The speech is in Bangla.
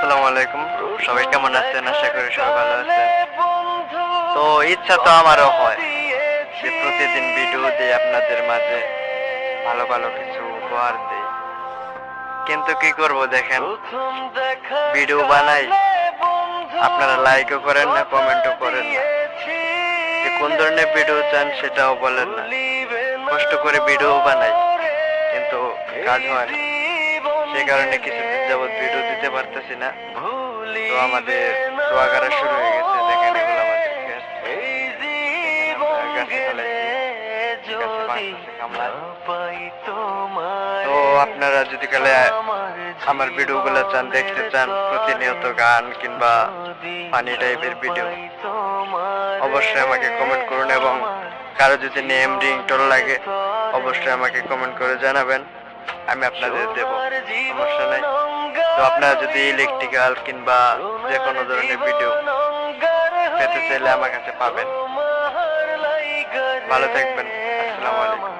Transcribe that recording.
আসসালামু আলাইকুম। সবাই কেমন আছেন? আশা করি সবাই ভালো আছেন। তো ইচ্ছা তো আমারও হয় যে প্রতিদিন ভিডিও দিই আপনাদের মাঝে ভালো ভালো কিছু উপহার দিই। কিন্তু কি করব দেখেন? ভিডিও বানাই। আপনারা লাইকও করেন না কমেন্টও করেন না। যে কোন ধরনের ভিডিও চান সেটাও বলেন না। কষ্ট করে ভিডিও বানাই, কিন্তু কাজ হয় না। সেই কারণে কিছুদিন যাবৎ ভিডিও দিতে পারতেছি না। আমাদের শুরু হয়ে গেছে। দেখেন। তো আপনারা যদি কালে আমার ভিডিওগুলো চান, দেখতে চান, প্রতিনিয়ত গান কিংবা ফানি টাইপের ভিডিও, অবশ্যই আমাকে কমেন্ট করুন এবং কারও যদি নেম রিংটোন লাগে, অবশ্যই আমাকে কমেন্ট করে জানাবেন। আমি আপনাদের দেব, সমস্যা নেই। তো আপনারা যদি ইলেকট্রিক্যাল কিংবা যে কোনো ধরনের ভিডিও পেতে চাইলে আমার কাছে পাবেন। ভালো থাকবেন, আসসালামু আলাইকুম।